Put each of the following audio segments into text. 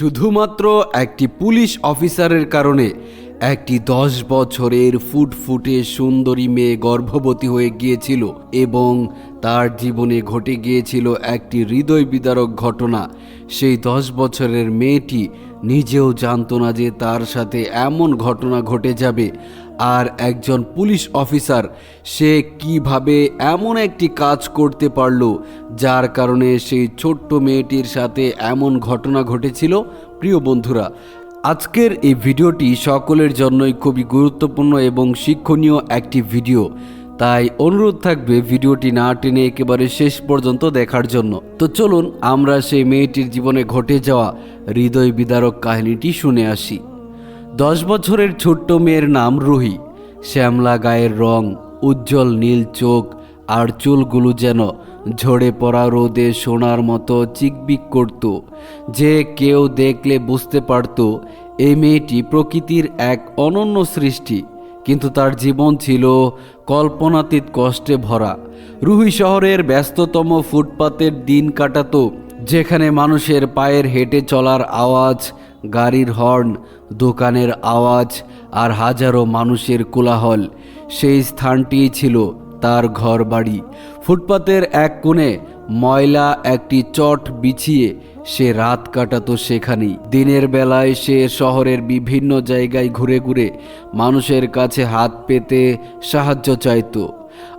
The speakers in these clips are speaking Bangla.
শুধুমাত্র একটি পুলিশ অফিসারের কারণে একটি দশ বছরের ফুটফুটে সুন্দরী মেয়ে গর্ভবতী হয়ে গিয়েছিল এবং তার জীবনে ঘটে গিয়েছিল একটি হৃদয় বিদারক ঘটনা। সেই দশ বছরের মেয়েটি নিজেও জানত না যে তার সাথে এমন ঘটনা ঘটে যাবে। আর একজন পুলিশ অফিসার, সে কীভাবে এমন একটি কাজ করতে পারল, যার কারণে সেই ছোট্ট মেয়েটির সাথে এমন ঘটনা ঘটেছিল? প্রিয় বন্ধুরা, আজকের এই ভিডিওটি সকলের জন্যই খুবই গুরুত্বপূর্ণ এবং শিক্ষণীয় একটি ভিডিও। তাই অনুরোধ থাকবে ভিডিওটি না টেনে একেবারে শেষ পর্যন্ত দেখার জন্য। তো চলুন আমরা সেই মেয়েটির জীবনে ঘটে যাওয়া হৃদয় বিদারক কাহিনীটি শুনে আসি। দশ বছরের ছোট্ট মেয়ের নাম রুহি। শ্যামলা গায়ের রং, উজ্জ্বল নীল চোখ আর চুলগুলো যেন ঝরে পড়া রোদে সোনার মতো চিকবিক করত। যে কেউ দেখলে বুঝতে পারত এই মেয়েটি প্রকৃতির এক অনন্য সৃষ্টি। কিন্তু তার জীবন ছিল কল্পনাতীত কষ্টে ভরা। রুহি শহরের ব্যস্ততম ফুটপাতের দিন কাটাত, যেখানে মানুষের পায়ের হেঁটে চলার আওয়াজ, গাড়ির হর্ন দোকানের আওয়াজ আর হাজারো মানুষের কোলাহল। সেই স্থানটিই ছিল তার ঘর বাড়ি ফুটপাতের এক কোণে ময়লা একটি চট বিছিয়ে সে রাত কাটাতো সেখানেই। দিনের বেলায় সে শহরের বিভিন্ন জায়গায় ঘুরে ঘুরে মানুষের কাছে হাত পেতে সাহায্য চাইতো।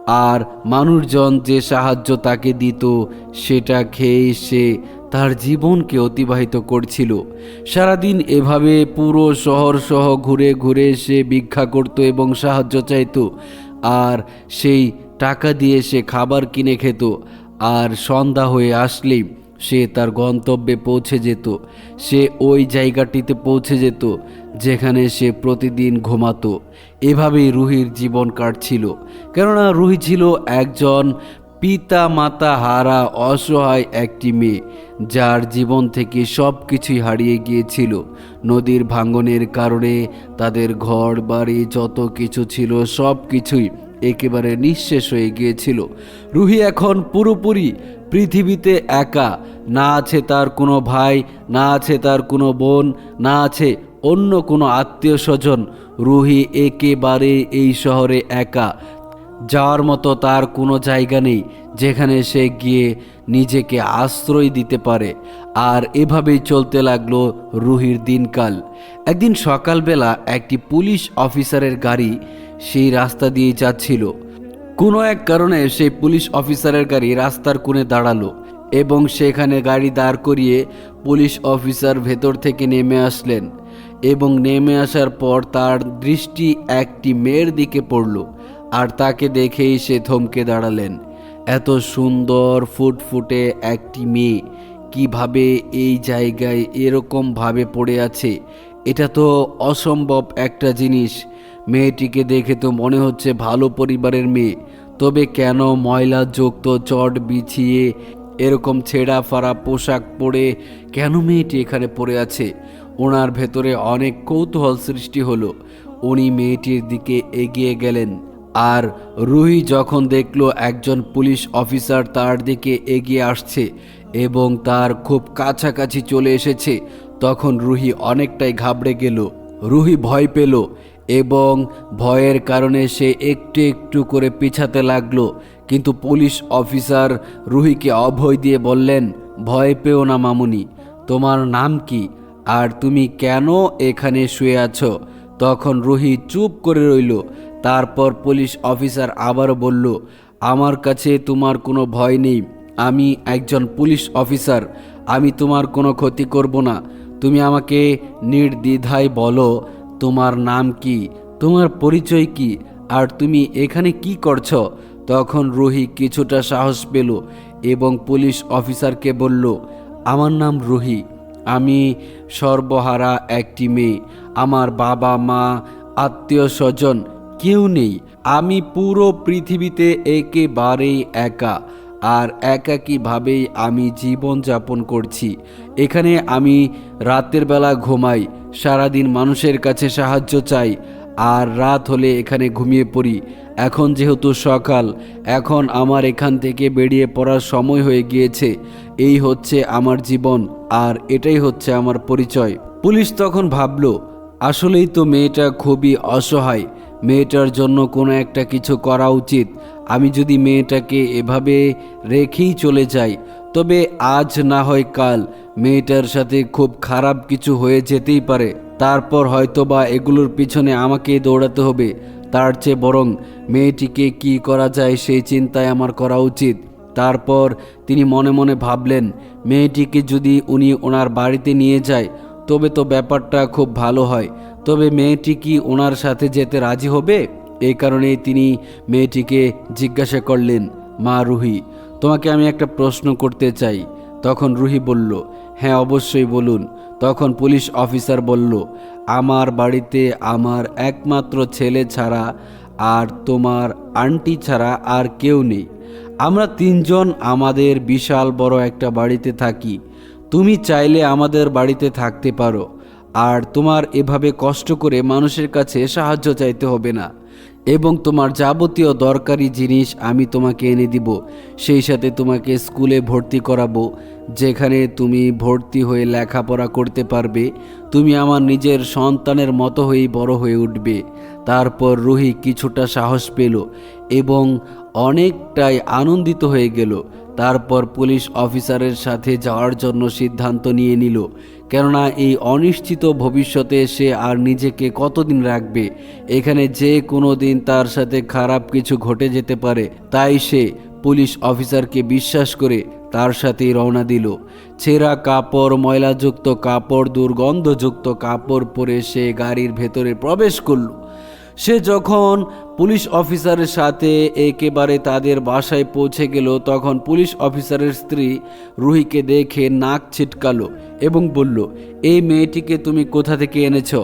আর মানুষজন যে সাহায্য তাকে দিত, সেটা খেয়ে সে তার জীবনকে অতিবাহিত করছিল। সারাদিন এভাবে পুরো শহর সহ ঘুরে ঘুরে সে ভিক্ষা করত এবং সাহায্য চাইতো। আর সেই টাকা দিয়ে সে খাবার কিনে খেত। আর সন্ধ্যা হয়ে আসলেই সে তার গন্তব্যে পৌঁছে যেত। সে ওই জায়গাটিতে পৌঁছে যেত, যেখানে সে প্রতিদিন ঘুমাতো। এভাবেই রুহির জীবন কাটছিল। কেননা রুহি ছিল একজন পিতা মাতা হারা অসহায় একটি মেয়ে, যার জীবন থেকে সব কিছুই হারিয়ে গিয়েছিল। নদীর ভাঙনের কারণে তাদের ঘর, বাড়ি, যত কিছু ছিল সব কিছুই একেবারে নিঃশেষ হয়ে গিয়েছিল। রুহি এখন পুরোপুরি পৃথিবীতে একা। না আছে তার কোনো ভাই, না আছে তার কোনো বোন, না আছে অন্য কোনো আত্মীয় স্বজন রুহি একেবারে এই শহরে একা। যাওয়ার মতো তার কোনো জায়গা নেই, যেখানে সে গিয়ে নিজেকে আশ্রয় দিতে পারে। আর এভাবেই চলতে লাগল রুহির দিনকাল। একদিন সকালবেলা একটি পুলিশ অফিসারের গাড়ি সেই রাস্তা দিয়ে যাচ্ছিল। কোনো এক কারণে সেই পুলিশ অফিসারের গাড়ি রাস্তার কোণে দাঁড়াল এবং সেখানে গাড়ি দাঁড় করিয়ে পুলিশ অফিসার ভেতর থেকে নেমে আসলেন এবং নেমে আসার পর তার দৃষ্টি একটি মেয়ের দিকে পড়ল। আর তাকে দেখেই সে থমকে দাঁড়ালেন। এত সুন্দর ফুটফুটে একটি মেয়ে, কীভাবে এই জায়গায় এরকমভাবে পড়ে আছে, এটা তো অসম্ভব একটা জিনিস। মেয়েটিকে দেখে তো মনে হচ্ছে ভালো পরিবারের মেয়ে, তবে কেন ময়লা যুক্ত চট বিছিয়ে এরকম ছেঁড়া ফাড়া পোশাক পরে কেন মেয়েটি এখানে পড়ে আছে? ওনার ভেতরে অনেক কৌতূহল সৃষ্টি হলো। উনি মেয়েটির দিকে এগিয়ে গেলেন। আর রুহি যখন দেখল একজন পুলিশ অফিসার তার দিকে এগিয়ে আসছে এবং তার খুব কাছাকাছি চলে এসেছে, তখন রুহি অনেকটাই ঘাবড়ে গেল। রুহি ভয় পেল এবং ভয়ের কারণে সে একটু একটু করে পিছাতে লাগল। কিন্তু পুলিশ অফিসার রুহিকে অভয় দিয়ে বললেন, ভয় পেও না মামুনি, তোমার নাম কি? আর তুমি কেন এখানে শুয়ে আছো? তখন রুহি চুপ করে রইল তারপর পুলিশ অফিসার আবারও বলল, আমার কাছে তোমার কোনো ভয় নেই। আমি একজন পুলিশ অফিসার। আমি তোমার কোনো ক্ষতি করব না। তুমি আমাকে নির্দ্বিধায় বলো, তোমার নাম কি? তোমার পরিচয় কি? আর তুমি এখানে কি করছ? তখন রুহি কিছুটা সাহস পেল এবং পুলিশ অফিসারকে বলল, আমার নাম রুহি। আমি সর্বহারা একটি মেয়ে। আমার বাবা মা আত্মীয় স্বজন কেউ নেই। আমি পুরো পৃথিবীতে একেবারেই একা, আর একাকীভাবেই আমি জীবন যাপন করছি। এখানে আমি রাতের বেলা ঘুমাই, সারাদিন মানুষের কাছে সাহায্য চাই, আর রাত হলে এখানে ঘুমিয়ে পড়ি। এখন যেহেতু সকাল, এখন আমার এখান থেকে বেরিয়ে পড়ার সময় হয়ে গিয়েছে। এই হচ্ছে আমার জীবন, আর এটাই হচ্ছে আমার পরিচয়। পুলিশ তখন ভাবলো, আসলেই তো মেয়েটা খুবই অসহায়। মেয়েটার জন্য কোনো একটা কিছু করা উচিত। আমি যদি মেয়েটাকে এভাবে রেখেই চলে যাই, তবে আজ না হয় কাল মেয়েটার সাথে খুব খারাপ কিছু হয়ে যেতেই পারে। তারপর হয়তোবা এগুলোর পিছনে আমাকেই দৌড়াতে হবে। তার চেয়ে বরং মেয়েটিকে কি করা যায় সেই চিন্তায় আমার করা উচিত। তারপর তিনি মনে মনে ভাবলেন, মেয়েটিকে যদি উনি ওনার বাড়িতে নিয়ে যায়, তবে তো ব্যাপারটা খুব ভালো হয়। তবে মেয়েটি কি ওনার সাথে যেতে রাজি হবে? এই কারণেই তিনি মেয়েটিকে জিজ্ঞাসা করলেন, মা রুহি, তোমাকে আমি একটা প্রশ্ন করতে চাই। তখন রুহি বলল হ্যাঁ অবশ্যই বলুন। তখন পুলিশ অফিসার বলল, আমার বাড়িতে আমার একমাত্র ছেলে ছাড়া আর তোমার আন্টি ছাড়া আর কেউ নেই। আমরা তিনজন আমাদের বিশাল বড় একটা বাড়িতে থাকি। তুমি চাইলে আমাদের বাড়িতে থাকতে পারো। আর তোমার এভাবে কষ্ট করে মানুষের কাছে সাহায্য চাইতে হবে না। এবং তোমার যাবতীয় দরকারি জিনিস আমি তোমাকে এনে দিব, সেই সাথে তোমাকে স্কুলে ভর্তি করাবো, যেখানে তুমি ভর্তি হয়ে লেখাপড়া করতে পারবে, তুমি আমার নিজের সন্তানের মতো হয়েই বড় হয়ে উঠবে। তারপর রুহি কিছুটা সাহস পেল এবং অনেকটাই আনন্দিত হয়ে গেল তারপর পুলিশ অফিসারের সাথে যাওয়ার জন্য সিদ্ধান্ত নিয়ে নিল। কেননা এই অনিশ্চিত ভবিষ্যতে সে আর নিজেকে কতদিন রাখবে? এখানে যে কোনো দিন তার সাথে খারাপ কিছু ঘটে যেতে পারে। তাই সে পুলিশ অফিসারকে বিশ্বাস করে তার সাথেই রওনা দিল। ছেঁড়া কাপড়, ময়লাযুক্ত কাপড়, দুর্গন্ধযুক্ত কাপড় পরে সে গাড়ির ভেতরে প্রবেশ করল। সে যখন পুলিশ অফিসারের সাথে একেবারে তাদের বাসায় পৌঁছে গেল, তখন পুলিশ অফিসারের স্ত্রী রুহিকে দেখে নাক ছিটকালো এবং বলল, এই মেয়েটিকে তুমি কোথা থেকে এনেছ?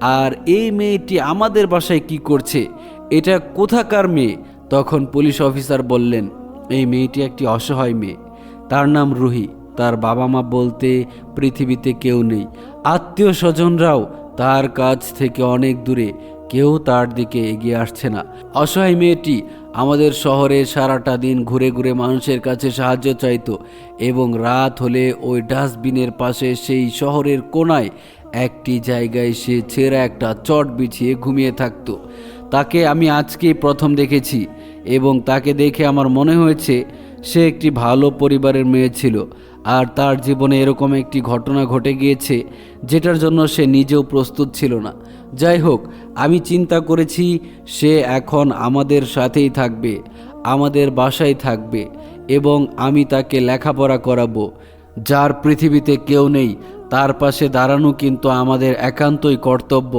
আর এই মেয়েটি আমাদের বাসায় কি করছে? এটা কোথাকার মেয়ে? তখন পুলিশ অফিসার বললেন, এই মেয়েটি একটি অসহায় মেয়ে। তার নাম রুহি। তার বাবা মা বলতে পৃথিবীতে কেউ নেই। আত্মীয় স্বজনরাও তার কাছ থেকে অনেক দূরে। কেউ তার দিকে এগিয়ে আসছে না। অসহায় মেয়েটি আমাদের শহরে সারাটা দিন ঘুরে ঘুরে মানুষের কাছে সাহায্য চাইতো এবং রাত হলে ওই ডাস্টবিনের পাশে সেই শহরের কোনায় একটি জায়গায় সে ছেঁড়া একটা চট বিছিয়ে ঘুমিয়ে থাকতো। তাকে আমি আজকেই প্রথম দেখেছি এবং তাকে দেখে আমার মনে হয়েছে সে একটি ভালো পরিবারের মেয়ে ছিল আর তার জীবনে এরকম একটি ঘটনা ঘটে গিয়েছে যেটার জন্য সে নিজেও প্রস্তুত ছিল না। যাই হোক, আমি চিন্তা করেছি সে এখন আমাদের সাথেই থাকবে, আমাদের বাসায় থাকবে এবং আমি তাকে লেখাপড়া করাবো। যার পৃথিবীতে কেউ নেই, তার পাশে দাঁড়ানো কিন্তু আমাদের একান্তই কর্তব্য।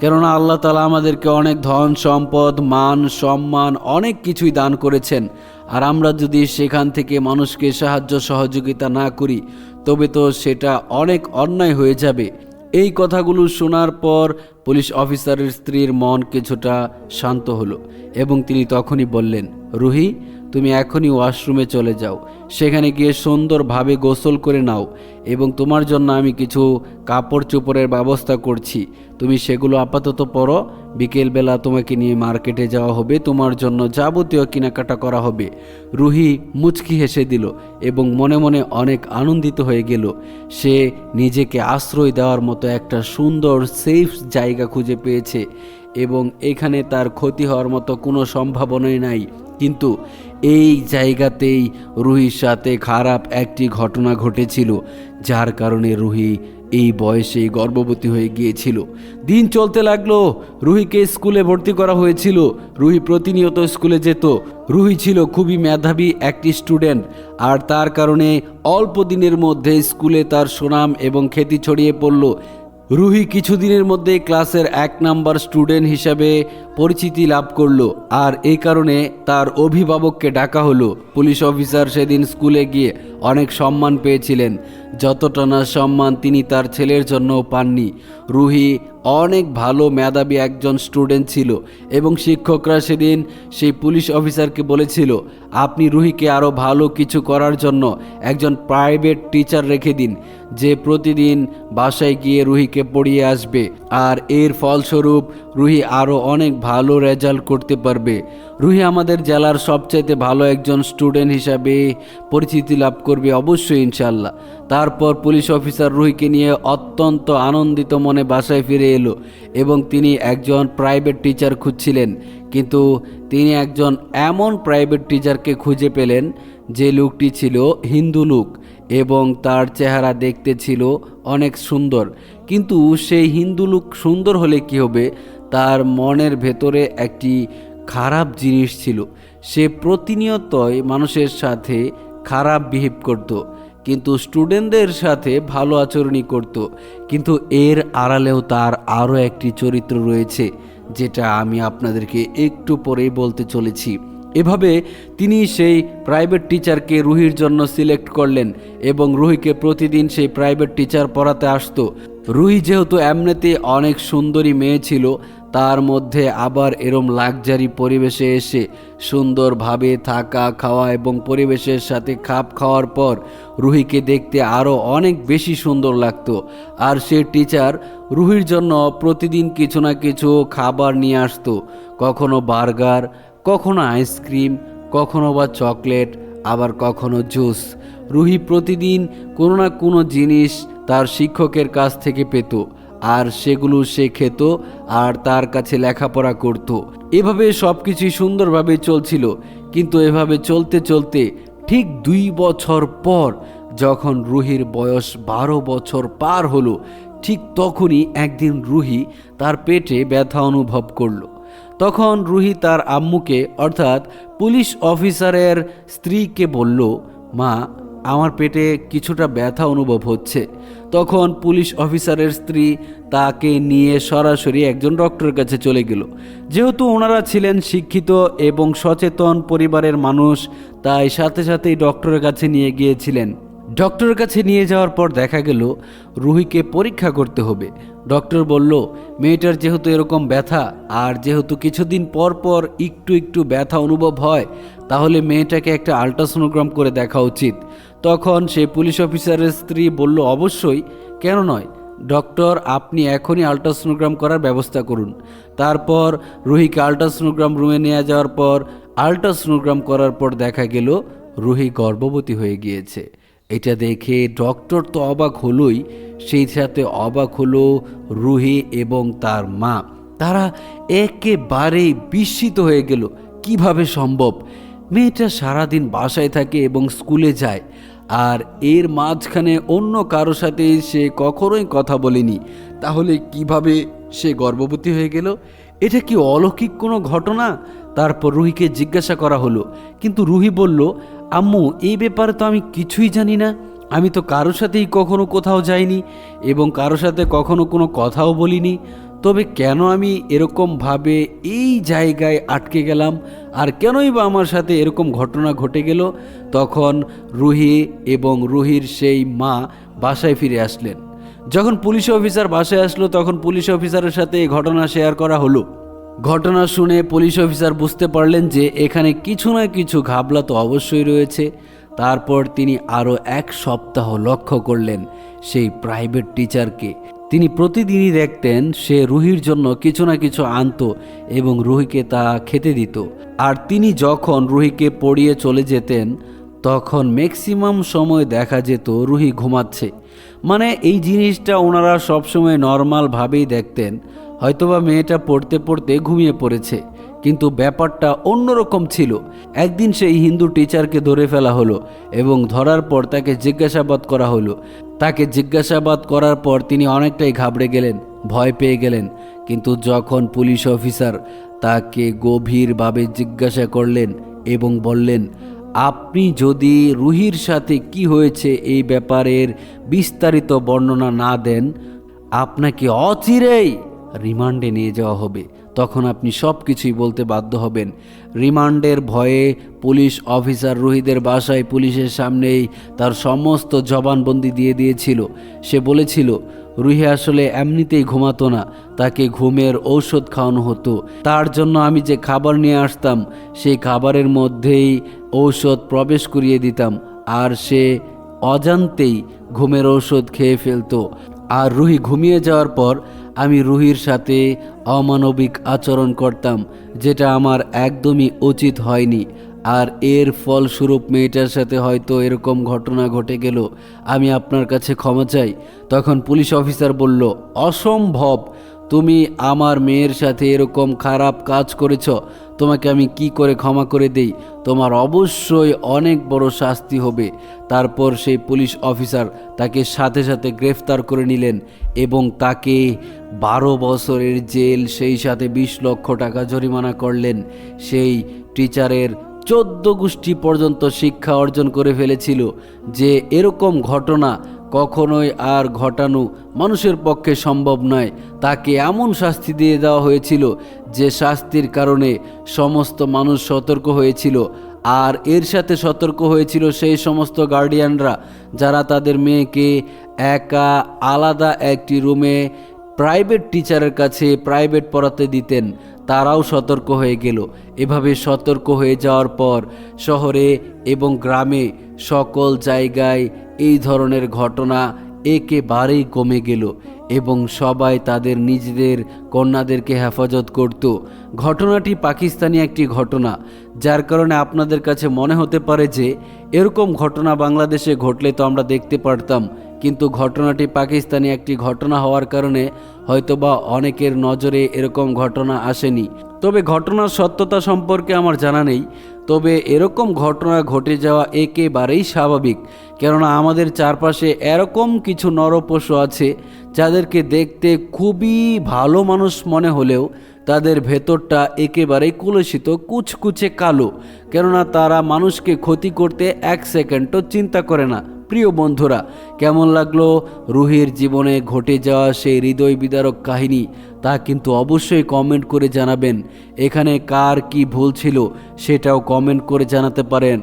কেননা আল্লাহ তালা আমাদেরকে অনেক ধন, সম্পদ, মান, সম্মান, অনেক কিছুই দান করেছেন। আর আমরা যদি সেখান থেকে মানুষকে সাহায্য সহযোগিতা না করি, তবে তো সেটা অনেক অন্যায় হয়ে যাবে। এই কথাগুলো শোনার পর পুলিশ অফিসারের স্ত্রীর মন কিছুটা শান্ত হলো এবং তিনি তখনই বললেন, রুহি, তুমি এখনই ওয়াশরুমে চলে যাও। সেখানে গিয়ে সুন্দরভাবে গোসল করে নাও এবং তোমার জন্য আমি কিছু কাপড় চোপড়ের ব্যবস্থা করছি। তুমি সেগুলো আপাতত পরো বিকেলবেলা তোমাকে নিয়ে মার্কেটে যাওয়া হবে, তোমার জন্য যাবতীয় কেনাকাটা করা হবে। রুহি মুচকি হেসে দিল এবং মনে মনে অনেক আনন্দিত হয়ে গেল। সে নিজেকে আশ্রয় দেওয়ার মতো একটা সুন্দর সেফ জায়গা খুঁজে পেয়েছে এবং এখানে তার ক্ষতি হওয়ার মতো কোনো সম্ভাবনাই নাই। কিন্তু এই জায়গাতেই রুহির সাথে খারাপ একটি ঘটনা ঘটেছিল, যার কারণে রুহি এই বয়সে গর্ভবতী হয়ে গিয়েছিল। দিন চলতে লাগল, রুহিকে স্কুলে ভর্তি করা হয়েছিল। রুহি প্রতিনিয়ত স্কুলে যেত। রুহি ছিল খুবই মেধাবী একটি স্টুডেন্ট, আর তার কারণে অল্প দিনের মধ্যে স্কুলে তার সুনাম এবং খ্যাতি ছড়িয়ে পড়ল। রুহি কিছুদিনের মধ্যে ক্লাসের এক নাম্বার স্টুডেন্ট হিসাবে পরিচিতি লাভ করল আর এই কারণে তার অভিভাবককে ডাকা হলো। পুলিশ অফিসার সেদিন স্কুলে গিয়ে অনেক সম্মান পেয়েছিলেন। যতটা না সম্মান তিনি তার ছেলের জন্যও পাননি। রুহি অনেক ভালো মেধাবী একজন স্টুডেন্ট ছিল এবং শিক্ষকরা সেদিন সেই পুলিশ অফিসারকে বলেছিল, আপনি রুহিকে আরও ভালো কিছু করার জন্য একজন প্রাইভেট টিচার রেখে দিন, যে প্রতিদিন বাসায় গিয়ে রুহিকে পড়িয়ে আসবে। আর এর ফলস্বরূপ রুহি আরও অনেক ভালো রেজাল্ট করতে পারবে। রুহি আমাদের জেলার সবচাইতে ভালো একজন স্টুডেন্ট হিসাবে পরিচিতি লাভ করবে অবশ্যই ইনশাল্লাহ তারপর পুলিশ অফিসার রুহিকে নিয়ে অত্যন্ত আনন্দিত মনে বাসায় ফিরে এলো এবং তিনি একজন প্রাইভেট টিচার খুঁজছিলেন। কিন্তু তিনি একজন এমন প্রাইভেট টিচারকে খুঁজে পেলেন যে লোকটি ছিল হিন্দু লোক এবং তার চেহারা দেখতে ছিল অনেক সুন্দর। কিন্তু সেই হিন্দু লোক সুন্দর হলে কি হবে? তার মনের ভেতরে একটি খারাপ জিনিস ছিল। সে প্রতিনিয়তই মানুষের সাথে খারাপ বিহেভ করত, কিন্তু স্টুডেন্টদের সাথে ভালো আচরণই করত। কিন্তু এর আড়ালেও তার আরও একটি চরিত্র রয়েছে, যেটা আমি আপনাদেরকে একটু পরেই বলতে চলেছি। এভাবে তিনি সেই প্রাইভেট টিচারকে রুহির জন্য সিলেক্ট করলেন এবং রুহিকে প্রতিদিন সেই প্রাইভেট টিচার পড়াতে আসতো। রুহি যেহেতু এমনিতে অনেক সুন্দরী মেয়ে ছিল তার মধ্যে আবার এরম লাক্সারি পরিবেশে এসে সুন্দরভাবে থাকা, খাওয়া এবং পরিবেশের সাথে খাপ খাওয়ার পর রুহিকে দেখতে আরও অনেক বেশি সুন্দর লাগতো। আর সে টিচার রুহির জন্য প্রতিদিন কিছু না কিছু খাবার নিয়ে আসতো। কখনো বার্গার, কখনো আইসক্রিম, কখনো বা চকলেট, আবার কখনো জুস। রুহি প্রতিদিন কোনো না কোনো জিনিস তার শিক্ষকের কাছ থেকে পেত। আর সেগুলো সে খেত আর তার কাছে লেখাপড়া করত। এভাবে সব কিছুই সুন্দরভাবে চলছিল। কিন্তু এভাবে চলতে চলতে ঠিক দুই বছর পর যখন রুহির বয়স বারো বছর পার হলো, ঠিক তখনই একদিন রুহি তার পেটে ব্যথা অনুভব করল। তখন রুহি তার আম্মুকে, অর্থাৎ পুলিশ অফিসারের স্ত্রীকে বলল, মা আমার পেটে কিছুটা ব্যথা অনুভব হচ্ছে। তখন পুলিশ অফিসারের স্ত্রী তাকে নিয়ে সরাসরি একজন ডক্টরের কাছে চলে গেল। যেহেতু ওনারা ছিলেন শিক্ষিত এবং সচেতন পরিবারের মানুষ, তাই সাথে সাথেই ডক্টরের কাছে নিয়ে গিয়েছিলেন। ডক্টরের কাছে নিয়ে যাওয়ার পর দেখা গেল, রুহিকে পরীক্ষা করতে হবে। ডক্টর বলল, মেয়েটার যেহেতু এরকম ব্যথা, আর যেহেতু কিছুদিন পর পর একটু একটু ব্যথা অনুভব হয়, তাহলে মেয়েটাকে একটা আলট্রাসোনোগ্রাম করে দেখা উচিত। তখন সেই পুলিশ অফিসারের স্ত্রী বলল, অবশ্যই, কেন নয়? ডক্টর, আপনি এখনই আলট্রাসোনোগ্রাম করার ব্যবস্থা করুন। তারপর রুহিকে আলট্রাসোনোগ্রাম রুমে নিয়ে যাওয়ার পর, আলট্রাসোনোগ্রাম করার পর দেখা গেল, রুহি গর্ভবতী হয়ে গিয়েছে। এটা দেখে ডক্টর তো অবাক হলোই। সেই সাথে অবাক হলো রুহি এবং তার মা। তারা একেবারেই বিস্মিত হয়ে গেল। কীভাবে সম্ভব? মেয়েটা সারাদিন বাসায় থাকে এবং স্কুলে যায়। আর এর মাঝখানে অন্য কারও সাথে সে কখনোই কথা বলেনি। তাহলে কীভাবে সে গর্ভবতী হয়ে গেল? এটা কি অলৌকিক কোনো ঘটনা? তারপর রুহিকে জিজ্ঞাসা করা হলো। কিন্তু রুহি বলল, আম্মু, এই ব্যাপারে তো আমি কিছুই জানি না। আমি তো কারোর সাথেই কখনো কোথাও যাইনি এবং কারোর সাথে কখনো কোনো কথাও বলিনি। তবে কেন আমি এরকমভাবে এই জায়গায় আটকে গেলাম? আর কেনই বা আমার সাথে এরকম ঘটনা ঘটে গেল? তখন রুহি এবং রুহির সেই মা বাসায় ফিরে আসলেন। যখন পুলিশ অফিসার বাসায় আসলো, তখন পুলিশ অফিসারের সাথে এই ঘটনা শেয়ার করা হলো। ঘটনা শুনে পুলিশ অফিসার বুঝতে পারলেন যে এখানে কিছু না কিছু ঘাবলা তো অবশ্যই রয়েছে। তারপর তিনি আরও এক সপ্তাহ লক্ষ্য করলেন সেই প্রাইভেট টিচারকে তিনি প্রতিদিনই দেখতেন সে রুহির জন্য কিছু না কিছু আনত এবং রুহিকে তা খেতে দিত। আর তিনি যখন রুহিকে পড়িয়ে চলে যেতেন, তখন ম্যাক্সিমাম সময় দেখা যেত রুহি ঘুমাচ্ছে। মানে এই জিনিসটা ওনারা সবসময় নর্মালভাবেই দেখতেন। হয়তোবা মেয়েটা পড়তে পড়তে ঘুমিয়ে পড়েছে। কিন্তু ব্যাপারটা অন্যরকম ছিল। একদিন সেই হিন্দু টিচারকে ধরে ফেলা হলো এবং ধরার পর তাকে জিজ্ঞাসাবাদ করা হলো। তাকে জিজ্ঞাসাবাদ করার পর তিনি অনেকটাই ঘাবড়ে গেলেন, ভয় পেয়ে গেলেন। কিন্তু যখন পুলিশ অফিসার তাকে গভীরভাবে জিজ্ঞাসা করলেন এবং বললেন, আপনি যদি রুহির সাথে কি হয়েছে এই ব্যাপারের বিস্তারিত বর্ণনা না দেন, আপনাকে অচিরেই রিমান্ডে নিয়ে যাওয়া হবে। তখন আপনি সব কিছুই বলতে বাধ্য হবেন। রিমান্ডের ভয়ে পুলিশ অফিসার রুহিদের বাসায় পুলিশের সামনেই তার সমস্ত জবানবন্দি দিয়ে দিয়েছিল। সে বলেছিল, রুহি আসলে এমনিতেই ঘুমাতো না, তাকে ঘুমের ঔষধ খাওয়ানো হতো। তার জন্য আমি যে খাবার নিয়ে আসতাম, সেই খাবারের মধ্যেই ঔষধ প্রবেশ করিয়ে দিতাম, আর সে অজান্তেই ঘুমের ঔষধ খেয়ে ফেলতো। আর রুহি ঘুমিয়ে যাওয়ার পর আমি রুহির সাথে অমানবিক আচরণ করতাম, যেটা আমার একদমই উচিত হয়নি। আর এর ফলস্বরূপ মেয়েটার সাথে হয়তো এরকম ঘটনা ঘটে গেল, আমি আপনার কাছে ক্ষমা চাই। তখন পুলিশ অফিসার বলল, অসম্ভব! তুমি আমার মেয়ের সাথে এরকম খারাপ কাজ করেছ, তোমাকে আমি কি করে ক্ষমা করে দেই? তোমার অবশ্যই অনেক বড় শাস্তি হবে। তারপর সেই পুলিশ অফিসার তাকে সাথে সাথে গ্রেফতার করে নিলেন এবং তাকে বারো বছরের জেল, সেই সাথে বিশ লক্ষ টাকা জরিমানা করলেন। সেই টিচারের চোদ্দ গোষ্ঠী পর্যন্ত শিক্ষা অর্জন করে ফেলেছিল যে এরকম ঘটনা কখনোই আর ঘটানো মানুষের পক্ষে সম্ভব নয়। তাকে এমন শাস্তি দিয়ে দেওয়া হয়েছিল যে শাস্তির কারণে সমস্ত মানুষ সতর্ক হয়েছিল। আর এর সাথে সতর্ক হয়েছিল সেই সমস্ত গার্ডিয়ানরা যারা তাদের মেয়েকে একা, আলাদা একটি রুমে প্রাইভেট টিচারের কাছে প্রাইভেট পড়াতে দিতেন। তারাও সতর্ক হয়ে গেল। এভাবে সতর্ক হয়ে যাওয়ার পর শহরে এবং গ্রামে সকল জায়গায় এই ধরনের ঘটনা একেবারেই কমে গেল এবং সবাই তাদের নিজেদের কন্যাদেরকে হেফাজত করত। ঘটনাটি পাকিস্তানি একটি ঘটনা, যার কারণে আপনাদের কাছে মনে হতে পারে যে, এরকম ঘটনা বাংলাদেশে ঘটলে তো আমরা দেখতে পারতাম কিন্তু ঘটনাটি পাকিস্তানি একটি ঘটনা হওয়ার কারণে হয়তোবা অনেকের নজরে এরকম ঘটনা আসেনি। তবে ঘটনার সত্যতা সম্পর্কে আমার জানা নেই। তবে এরকম ঘটনা ঘটে যাওয়া একেবারেই স্বাভাবিক। কেননা আমাদের চারপাশে এরকম কিছু নরপশু আছে, যাদেরকে দেখতে খুবই ভালো মানুষ মনে হলেও তাদের ভেতরটা একেবারেই কুলসিত কুচকুচে কালো। কেননা তারা মানুষকে ক্ষতি করতে এক সেকেন্ডও চিন্তা করে না। প্রিয় বন্ধুরা, কেমন লাগল? রুহির জীবনে ঘটে যাওয়া সেই হৃদয় বিদারক কাহিনী তা কিন্তু অবশ্যই কমেন্ট করে জানাবেন। এখানে কার কি ভুল ছিল সেটাও কমেন্ট করে জানাতে পারেন।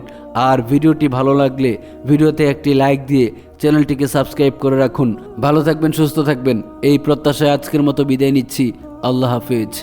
আর ভিডিওটি ভালো লাগলে ভিডিওতে একটি লাইক দিয়ে চ্যানেলটিকে সাবস্ক্রাইব করে রাখুন। ভালো থাকবেন, সুস্থ থাকবেন। এই প্রত্যাশায় আজকের মতো বিদায় নিচ্ছি। আল্লাহ হাফিজ।